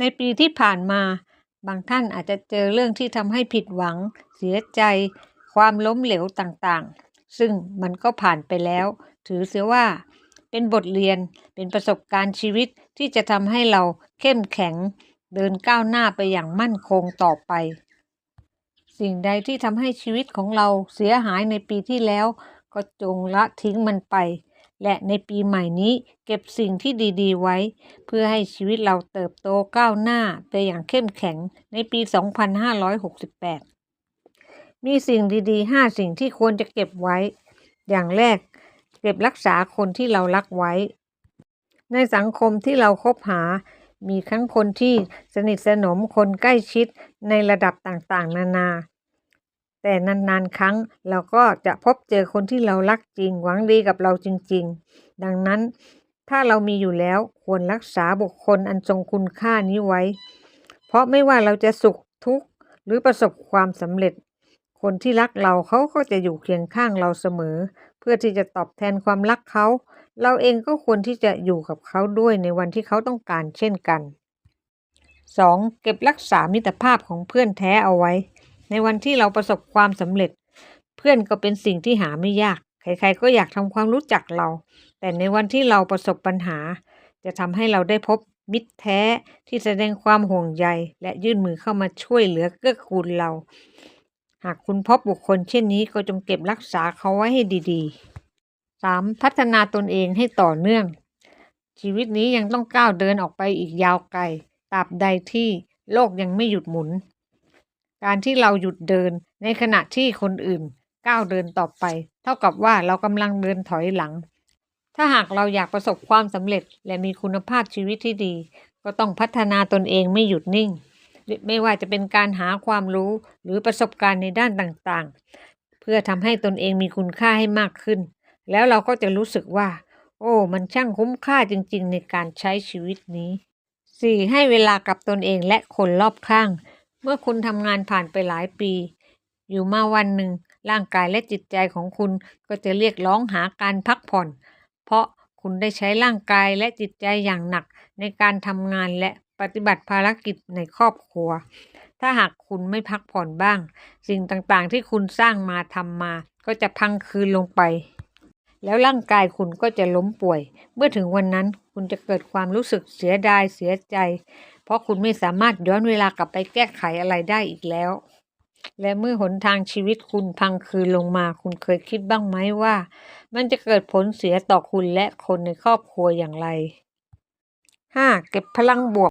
ในปีที่ผ่านมา บางท่านอาจจะเจอเรื่องที่ทำให้ผิดหวัง เสียใจ ความล้มเหลวต่างๆ ซึ่งมันก็ผ่านไปแล้ว ถือเสียว่า เป็นบทเรียนเป็นประสบการณ์ชีวิตที่จะทำให้เราเข้มแข็ง เดินก้าวหน้าไปอย่างมั่นคงต่อไป สิ่งใดที่ทำให้ชีวิตของเราเสียหายในปีที่แล้ว ก็จงละทิ้งมันไป และในปีใหม่นี้เก็บสิ่งที่ดี ๆ ไว้ เพื่อให้ชีวิตเราเติบโตก้าวหน้าไปอย่างเข้มแข็งในปี 2568 มีสิ่งดีๆ 5 สิ่งที่ควรจะเก็บไว้ อย่างแรก เก็บรักษาคนที่เรารักไว้ ในสังคมที่เราคบหา มีทั้งคนที่สนิทสนมคนใกล้ชิดในระดับต่างๆ นานา แต่นานๆ ครั้งเราก็จะพบเจอคนที่เรารักจริง หวังดีกับเราจริง ๆ ดังนั้น ถ้าเรามีอยู่แล้วควรรักษาบุคคลอันทรงคุณค่านี้ไว้ เพราะไม่ว่าเราจะสุขทุกข์หรือประสบความสำเร็จ คนที่รักเราเขาก็จะอยู่เคียงข้างเราเสมอ เพื่อที่จะตอบแทนความรักเขา เราเองก็ควรที่จะอยู่กับเขาด้วยในวันที่เขาต้องการเช่นกัน 2. เก็บรักษามิตรภาพของเพื่อนแท้เอาไว้ ในวันที่เราประสบความสำเร็จ เพื่อนก็เป็นสิ่งที่หาไม่ยาก ใครๆก็อยากทำความรู้จักเรา แต่ในวันที่เราประสบปัญหา จะทำให้เราได้พบมิตรแท้ที่แสดงความห่วงใย และยื่นมือเข้ามาช่วยเหลือเกื้อกูลเรา หากคุณพบบุคคลเช่นนี้ก็จงเก็บรักษาเขาไว้ให้ดีๆ 3. พัฒนาตนเองให้ต่อเนื่อง ชีวิตนี้ยังต้องก้าวเดินออกไปอีกยาวไกลตราบใดที่โลกยังไม่หยุดหมุน การที่เราหยุดเดินในขณะที่คนอื่นก้าวเดินต่อไป เท่ากับว่าเรากำลังเดินถอยหลัง ถ้าหากเราอยากประสบความสำเร็จและมีคุณภาพชีวิตที่ดี ก็ต้องพัฒนาตนเองไม่หยุดนิ่ง ไม่ว่าจะเป็นการหาความรู้หรือประสบการณ์ในด้านต่างๆ เพื่อทำให้ตนเองมีคุณค่าให้มากขึ้น แล้วเราก็จะรู้สึกว่า โอ้ มันช่างคุ้มค่าจริงๆ ในการใช้ชีวิตนี้ 4. ให้เวลากับตนเองและคนรอบข้าง เมื่อคุณทำงานผ่านไปหลายปี อยู่มาวันหนึ่ง ร่างกายและจิตใจของคุณก็จะเรียกร้องหาการพักผ่อน เพราะคุณได้ใช้ร่างกายและจิตใจอย่างหนักในการทำงานและปฏิบัติภารกิจในครอบครัว ถ้าหากคุณไม่พักผ่อนบ้าง สิ่งต่างๆ ที่คุณสร้างมาทำมา ก็จะพังคืนลงไป แล้วร่างกายคุณก็จะล้มป่วย เมื่อถึงวันนั้นคุณจะเกิดความรู้สึกเสียดายเสียใจ ราะคุณไม่สามารถย้อนเวลากลับไปแก้ไขอะไรได้อีกแล้ว และเมื่อหนทางชีวิตคุณพังคืนลงมา คุณเคยคิดบ้างไหมว่า มันจะเกิดผลเสียต่อคุณและคนในครอบครัวอย่างไร 5. เก็บพลังบวก